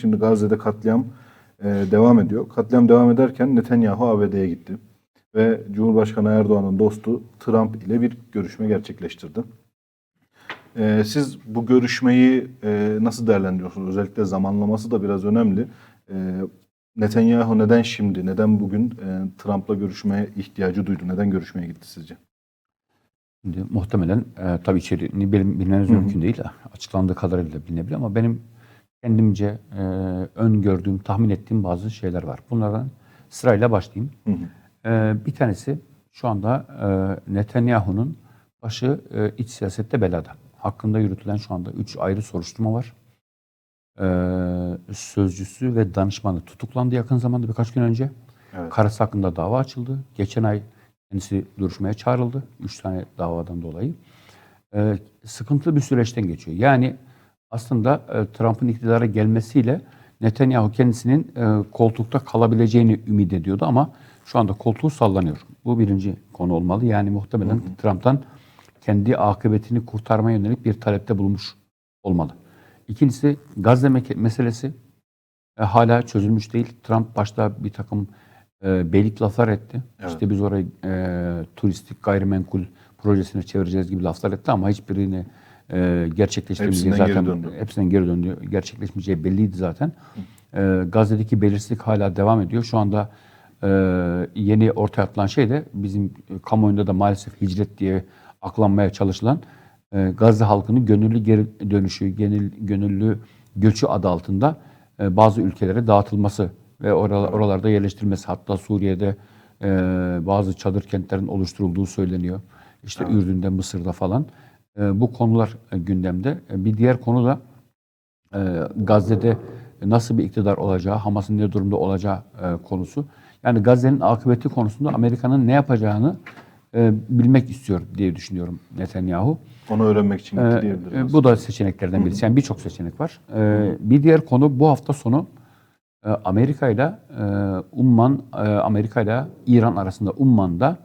Şimdi Gazze'de katliam e, devam ediyor. Katliam devam ederken Netanyahu ABD'ye gitti. Ve Cumhurbaşkanı Erdoğan'ın dostu Trump ile bir görüşme gerçekleştirdi. E, siz bu görüşmeyi e, nasıl değerlendiriyorsunuz? Özellikle zamanlaması da biraz önemli. E, Netanyahu neden şimdi, neden bugün e, Trump'la görüşmeye ihtiyacı duydu? Neden görüşmeye gitti sizce? Şimdi muhtemelen e, tabii içeriğini bil- bilmeniz Hı hı. mümkün değil. Açıklandığı kadarıyla bilinebilir ama benim kendimce e, öngördüğüm, tahmin ettiğim bazı şeyler var. Bunlardan sırayla başlayayım. Hı hı. E, bir tanesi şu anda e, Netanyahu'nun başı e, iç siyasette belada. Hakkında yürütülen şu anda üç ayrı soruşturma var. E, sözcüsü ve danışmanı tutuklandı yakın zamanda birkaç gün önce. Evet. Karısı hakkında dava açıldı. Geçen ay kendisi duruşmaya çağrıldı. Üç tane davadan dolayı. Ee, sıkıntılı bir süreçten geçiyor. Yani aslında e, Trump'ın iktidara gelmesiyle Netanyahu kendisinin e, koltukta kalabileceğini ümit ediyordu ama şu anda koltuğu sallanıyor. Bu birinci konu olmalı. Yani muhtemelen Trump'tan kendi akıbetini kurtarmaya yönelik bir talepte bulunmuş olmalı. İkincisi Gazze meselesi e, hala çözülmüş değil. Trump başta bir takım e, beylik laflar etti. Evet. İşte biz orayı e, turistik gayrimenkul projesine çevireceğiz gibi laflar etti ama hiçbirini e, gerçekleştirmeyeceği Hepsinden zaten geri döndü. hepsinden geri döndü. Gerçekleşmeyeceği belliydi zaten. E, Gazze'deki belirsizlik hala devam ediyor. Şu anda e, yeni ortaya atılan şey de bizim e, kamuoyunda da maalesef hicret diye aklanmaya çalışılan e, Gazze halkının gönüllü geri dönüşü, genel, gönüllü göçü adı altında e, bazı ülkelere dağıtılması ve oralar, oralarda yerleştirilmesi. Hatta Suriye'de e, bazı çadır kentlerin oluşturulduğu söyleniyor. İşte Ürdün'de, Mısır'da falan. E, bu konular e, gündemde. E, bir diğer konu da e, Gazze'de nasıl bir iktidar olacağı, Hamas'ın ne durumda olacağı e, konusu. Yani Gazze'nin akıbeti konusunda Amerika'nın ne yapacağını bilmek istiyor diye düşünüyorum Netanyahu. Onu öğrenmek için gitti Ee, diyebiliriz. bu da seçeneklerden birisi. Yani birçok seçenek var. Ee, bir diğer konu bu hafta sonu Amerika ile Umman, Amerika ile İran arasında Umman'da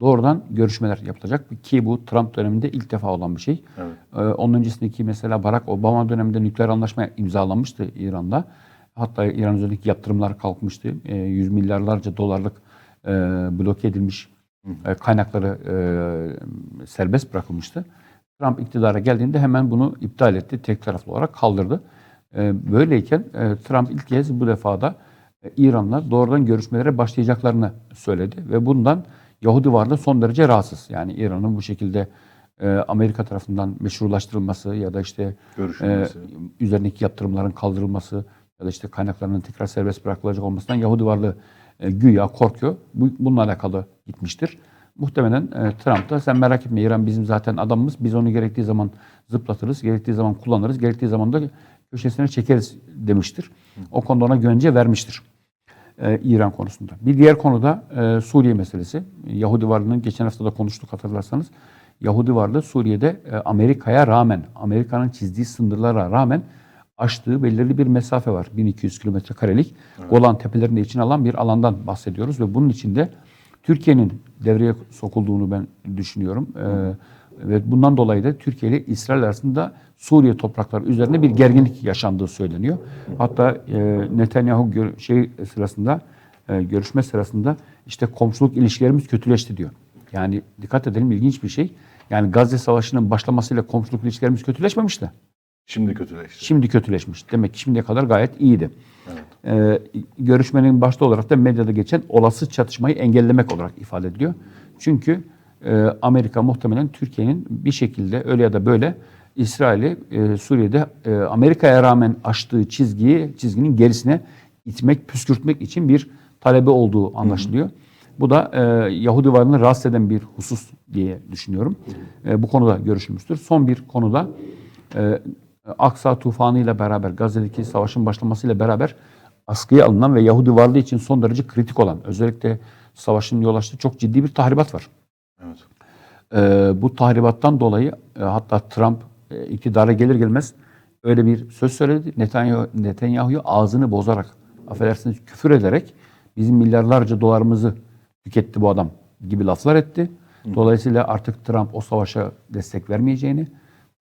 doğrudan görüşmeler yapılacak ki bu Trump döneminde ilk defa olan bir şey. Evet. Ee, onun öncesindeki mesela Barack Obama döneminde nükleer anlaşma imzalanmıştı İran'da. Hatta İran üzerindeki yaptırımlar kalkmıştı. Ee, yüz milyarlarca dolarlık e, bloke edilmiş e, kaynakları e, serbest bırakılmıştı. Trump iktidara geldiğinde hemen bunu iptal etti. Tek taraflı olarak kaldırdı. E, böyleyken e, Trump ilk kez bu defada e, İran'la doğrudan görüşmelere başlayacaklarını söyledi. Ve bundan Yahudi varlığı son derece rahatsız. Yani İran'ın bu şekilde e, Amerika tarafından meşrulaştırılması ya da işte e, üzerindeki yaptırımların kaldırılması ya da işte kaynaklarının tekrar serbest bırakılacak olmasından Yahudi varlığı e, güya korkuyor. Bu, bununla alakalı gitmiştir. Muhtemelen e, Trump da sen merak etme İran bizim zaten adamımız. Biz onu gerektiği zaman zıplatırız, gerektiği zaman kullanırız, gerektiği zaman da köşesine çekeriz demiştir. O konuda ona güvence vermiştir. E, İran konusunda. Bir diğer konuda e, Suriye meselesi. Yahudi varlığının geçen hafta da konuştuk hatırlarsanız. Yahudi varlığı Suriye'de e, Amerika'ya rağmen, Amerika'nın çizdiği sınırlara rağmen aştığı belirli bir mesafe var. 1200 kilometre karelik. Golan tepelerinde içine alan bir alandan bahsediyoruz ve bunun içinde Türkiye'nin devreye sokulduğunu ben düşünüyorum. E, ve bundan dolayı da Türkiye ile İsrail arasında Suriye toprakları üzerinde bir gerginlik yaşandığı söyleniyor. Hatta e, Netanyahu gör- şey sırasında e, görüşme sırasında işte komşuluk ilişkilerimiz kötüleşti diyor. Yani dikkat edelim ilginç bir şey. Yani Gazze Savaşı'nın başlamasıyla komşuluk ilişkilerimiz kötüleşmemişti. Şimdi kötüleşti. Şimdi kötüleşmiş. Demek ki şimdiye kadar gayet iyiydi. Ee, görüşmenin başta olarak da medyada geçen olası çatışmayı engellemek olarak ifade ediliyor. Çünkü Amerika muhtemelen Türkiye'nin bir şekilde öyle ya da böyle İsrail'i e, Suriye'de e, Amerika'ya rağmen aştığı çizgiyi çizginin gerisine itmek, püskürtmek için bir talebi olduğu anlaşılıyor. Bu da e, Yahudi varlığını rahatsız eden bir husus diye düşünüyorum. E, bu konuda görüşülmüştür. Son bir konuda e, Aksa tufanı ile beraber Gazze'deki savaşın başlamasıyla beraber askıya alınan ve Yahudi varlığı için son derece kritik olan özellikle savaşın yol açtığı çok ciddi bir tahribat var. Evet. Ee, bu tahribattan dolayı e, hatta Trump e, iktidara gelir gelmez öyle bir söz söyledi. Netanyahu, Netanyahu'yu ağzını bozarak, affedersiniz küfür ederek bizim milyarlarca dolarımızı tüketti bu adam gibi laflar etti. Dolayısıyla artık Trump o savaşa destek vermeyeceğini,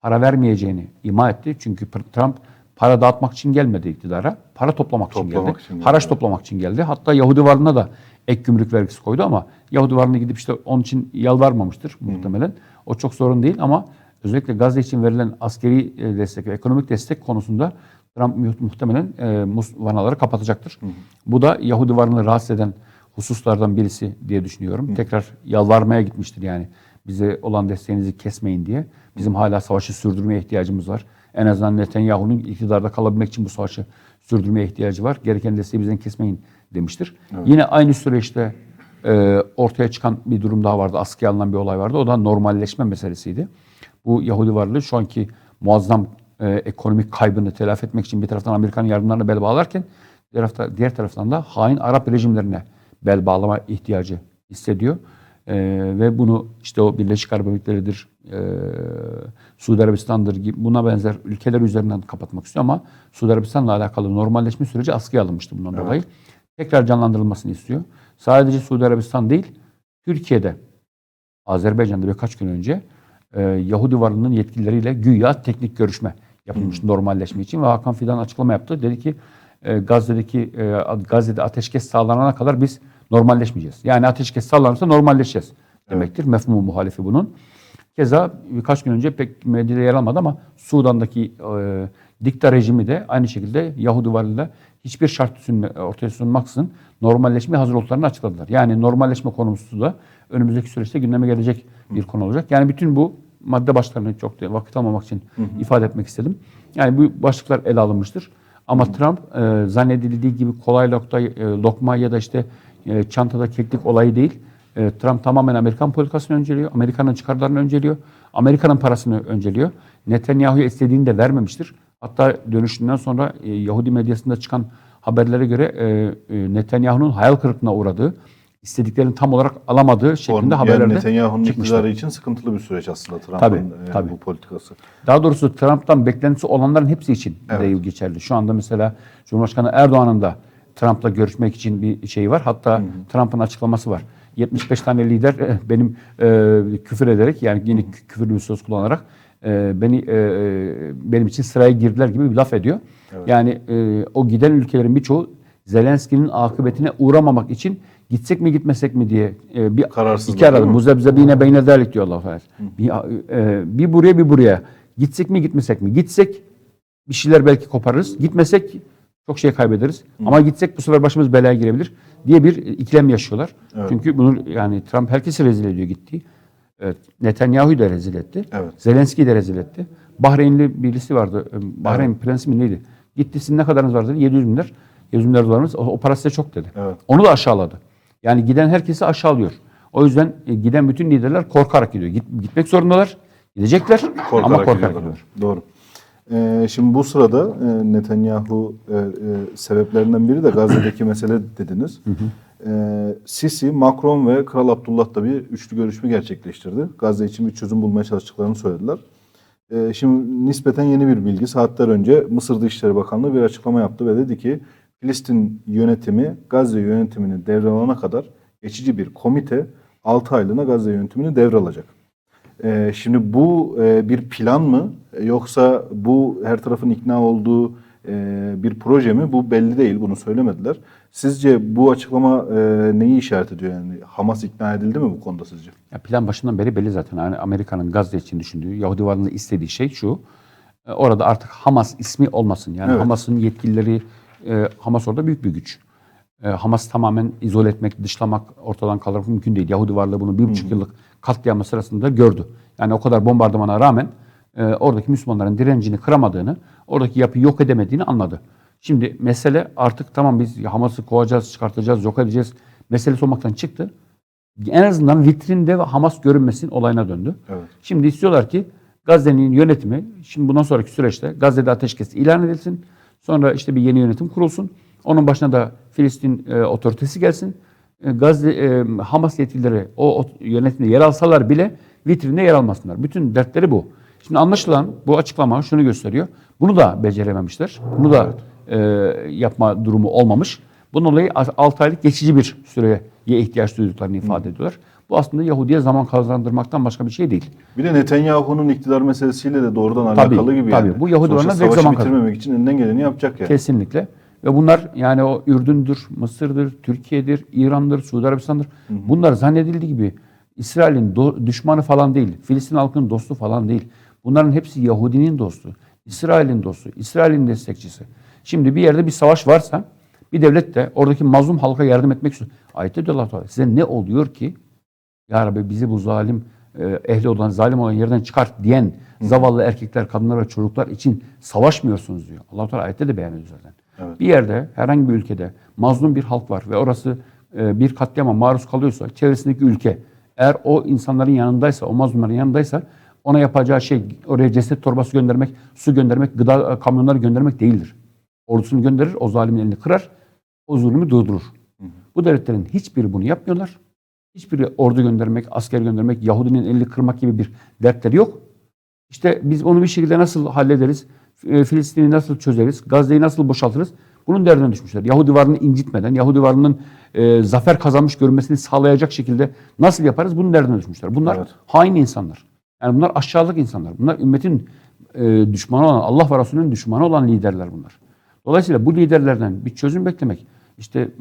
para vermeyeceğini ima etti. Çünkü Trump para dağıtmak için gelmedi iktidara. Para toplamak, için Toplamak geldi. için geldi. Haraç toplamak için geldi. Hatta Yahudi varlığına da ek gümrük vergisi koydu ama Yahudi varlığına gidip işte onun için yalvarmamıştır muhtemelen. O çok sorun değil ama özellikle Gazze için verilen askeri e, destek ve ekonomik destek konusunda Trump mu- muhtemelen e, vanaları kapatacaktır. Bu da Yahudi varlığını rahatsız eden hususlardan birisi diye düşünüyorum. Tekrar yalvarmaya gitmiştir yani. Bize olan desteğinizi kesmeyin diye. Bizim hala savaşı sürdürmeye ihtiyacımız var. En azından Netanyahu'nun iktidarda kalabilmek için bu savaşı sürdürmeye ihtiyacı var. Gereken desteği bizden kesmeyin demiştir. Yine aynı süreçte e, ortaya çıkan bir durum daha vardı. Askıya alınan bir olay vardı. O da normalleşme meselesiydi. Bu Yahudi varlığı şu anki muazzam e, ekonomik kaybını telafi etmek için bir taraftan Amerikan yardımlarına bel bağlarken diğer, tarafta, diğer taraftan da hain Arap rejimlerine bel bağlama ihtiyacı hissediyor. E, ve bunu işte o Birleşik Arap Emirlikleri'dir, e, Suudi Arabistan'dır gibi buna benzer ülkeler üzerinden kapatmak istiyor ama Suudi Arabistan'la alakalı normalleşme süreci askıya alınmıştı bundan dolayı. Tekrar canlandırılmasını istiyor. Sadece Suudi Arabistan değil, Türkiye'de Azerbaycan'da birkaç gün önce e, Yahudi varlığının yetkilileriyle güya teknik görüşme yapılmış normalleşme için ve Hakan Fidan açıklama yaptı. Dedi ki e, Gazze'deki e, Gazze'de ateşkes sağlanana kadar biz normalleşmeyeceğiz. Yani ateşkes sağlanırsa normalleşeceğiz demektir. Mefhumu muhalifi bunun. Keza birkaç gün önce pek medyada yer almadı ama Sudan'daki e, dikta rejimi de aynı şekilde Yahudi varlığıyla hiçbir şart sunma, ortaya sunmaksızın normalleşme hazır olduklarını açıkladılar. Yani normalleşme konusu da önümüzdeki süreçte gündeme gelecek bir konu olacak. Yani bütün bu madde başlarını çok da vakit almamak için ifade etmek istedim. Yani bu başlıklar ele alınmıştır. Ama Trump e, zannedildiği gibi kolay lokta, e, lokma ya da işte e, çantada keklik olayı değil. E, Trump tamamen Amerikan politikasını önceliyor. Amerika'nın çıkarlarını önceliyor. Amerika'nın parasını önceliyor. Netanyahu'ya istediğini de vermemiştir. Hatta dönüşünden sonra e, Yahudi medyasında çıkan haberlere göre e, e, Netanyahu'nun hayal kırıklığına uğradığı, istediklerini tam olarak alamadığı şeklinde yani haberlerde Netanyahu'nun çıkmıştı. iktidarı için sıkıntılı bir süreç aslında Trump'ın Tabii, e, tabii. bu politikası. Daha doğrusu Trump'tan beklentisi olanların hepsi için Evet. değil geçerli. Şu anda mesela Cumhurbaşkanı Erdoğan'ın da Trump'la görüşmek için bir şey var. Hatta Trump'ın açıklaması var. 75 tane lider eh, benim e, küfür ederek yani yine kü- küfürlü bir söz kullanarak e, beni e, benim için sıraya girdiler gibi bir laf ediyor. Yani e, o giden ülkelerin birçoğu Zelenski'nin akıbetine uğramamak için gitsek mi gitmesek mi diye e, bir Kararsızlar, iki mi? muzebzebine beyne derlik diyor Allah Teala. Bir, e, bir buraya bir buraya. Gitsek mi gitmesek mi? Gitsek bir şeyler belki koparırız. Gitmesek çok şey kaybederiz. Ama gitsek bu sefer başımız belaya girebilir diye bir ikilem yaşıyorlar. Çünkü bunu yani Trump herkesi rezil ediyor gittiği. Evet, Netanyahu'yu da rezil etti. Evet. Zelenski'yi de rezil etti. Bahreynli birisi vardı. E, Bahreyn prensi mi neydi? Gitti sizin ne kadarınız var dedi. 700 milyar. 700 milyar dolarımız. O, o para size çok dedi. Evet. Onu da aşağıladı. Yani giden herkesi aşağılıyor. O yüzden e, giden bütün liderler korkarak gidiyor. Git, gitmek zorundalar. Gidecekler ama korkarak gidiyorlar. gidiyorlar. Doğru. Ee, şimdi bu sırada e, Netanyahu e, e, sebeplerinden biri de Gazze'deki mesele dediniz. Ee, Sisi, Macron ve Kral Abdullah da bir üçlü görüşme gerçekleştirdi. Gazze için bir çözüm bulmaya çalıştıklarını söylediler. Ee, şimdi nispeten yeni bir bilgi. Saatler önce Mısır Dışişleri Bakanlığı bir açıklama yaptı ve dedi ki Filistin yönetimi Gazze yönetimini devralana kadar geçici bir komite 6 aylığına Gazze yönetimini devralacak. Ee, şimdi bu e, bir plan mı E, yoksa bu her tarafın ikna olduğu e, bir proje mi? Bu belli değil. Bunu söylemediler. Sizce bu açıklama e, neyi işaret ediyor? Yani Hamas ikna edildi mi bu konuda sizce? Ya plan başından beri belli zaten. Yani Amerika'nın Gazze için düşündüğü, Yahudi varlığını istediği şey şu. e, Orada artık Hamas ismi olmasın. Yani Evet. Hamas'ın yetkilileri, e, Hamas orada büyük bir güç. E, Hamas tamamen izole etmek, dışlamak, ortadan kaldırmak mümkün değil. Yahudi varlığı bunu bir buçuk yıllık katliamı sırasında gördü. Yani o kadar bombardımana rağmen e, oradaki Müslümanların direncini kıramadığını, oradaki yapıyı yok edemediğini anladı. Şimdi mesele artık tamam biz Hamas'ı kovacağız, çıkartacağız, yok edeceğiz meselesi olmaktan çıktı. En azından vitrinde Hamas görünmesin olayına döndü. Evet. Şimdi istiyorlar ki Gazze'nin yönetimi, şimdi bundan sonraki süreçte Gazze'de ateşkes ilan edilsin. Sonra işte bir yeni yönetim kurulsun. Onun başına da Filistin e, otoritesi gelsin. E, Gazze, e, Hamas yetkilileri o, o yönetimde yer alsalar bile vitrinde yer almasınlar. Bütün dertleri bu. Şimdi anlaşılan bu açıklama şunu gösteriyor. Bunu da becerememişler. Bunu da e, yapma durumu olmamış. Bunun dolayı 6 aylık geçici bir süreye ihtiyaç duyduklarını ifade ediyorlar. Bu aslında Yahudi'ye zaman kazandırmaktan başka bir şey değil. Bir de Netanyahu'nun iktidar meselesiyle de doğrudan Tabii, alakalı gibi tabii. yani. Bu Yahudi Sonuçta olanlar direkt zaman bitirmemek için elinden geleni yapacak yani. Kesinlikle. Ve bunlar yani o Ürdün'dür, Mısır'dır, Türkiye'dir, İran'dır, Suudi Arabistan'dır. Bunlar zannedildiği gibi İsrail'in düşmanı falan değil. Filistin halkının dostu falan değil. Bunların hepsi Yahudinin dostu. İsrail'in dostu. İsrail'in destekçisi. Şimdi bir yerde bir savaş varsa bir devlet de oradaki mazlum halka yardım etmek istiyor. Ayette diyor Allah size ne oluyor ki ya Rabbi bizi bu zalim e, ehli olan zalim olan yerden çıkart diyen zavallı erkekler, kadınlar ve çocuklar için savaşmıyorsunuz diyor. Allah Teala ayette de beyan ediyor zaten. Evet. Bir yerde herhangi bir ülkede mazlum bir halk var ve orası e, bir katliama maruz kalıyorsa çevresindeki ülke eğer o insanların yanındaysa, o mazlumların yanındaysa ona yapacağı şey oraya ceset torbası göndermek, su göndermek, gıda e, kamyonları göndermek değildir. Ordusunu gönderir, o zalimin elini kırar, o zulmü durdurur. Bu devletlerin hiçbiri bunu yapmıyorlar. Hiçbiri ordu göndermek, asker göndermek, Yahudinin elini kırmak gibi bir dertleri yok. İşte biz onu bir şekilde nasıl hallederiz? E, Filistin'i nasıl çözeriz? Gazze'yi nasıl boşaltırız? Bunun derdine düşmüşler. Yahudi varlığını incitmeden, Yahudi varlığının e, zafer kazanmış görmesini sağlayacak şekilde nasıl yaparız? Bunun derdine düşmüşler. Bunlar Evet. hain insanlar. Yani bunlar aşağılık insanlar. Bunlar ümmetin e, düşmanı olan, Allah ve Resulünün düşmanı olan liderler bunlar. Dolayısıyla bu liderlerden bir çözüm beklemek, işte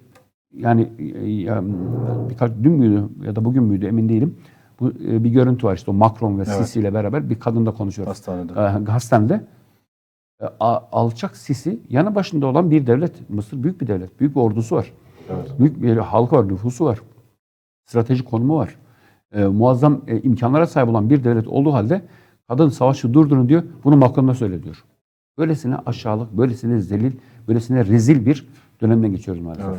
yani ya, birkaç dün müydü ya da bugün müydü emin değilim. Bu e, bir görüntü var işte o Macron ve Evet. Sisi ile beraber bir kadınla konuşuyor. Hastanede. E, hastanede. E, a- alçak Sisi yanı başında olan bir devlet. Mısır büyük bir devlet. Büyük bir ordusu var. Evet. Büyük bir halkı var, nüfusu var. Stratejik konumu var. E, muazzam e, imkanlara sahip olan bir devlet olduğu halde kadın savaşı durdurun diyor. Bunu Macron'a söyle diyor. Böylesine aşağılık, böylesine zelil, böylesine rezil bir dönemden geçiyoruz maalesef. Evet.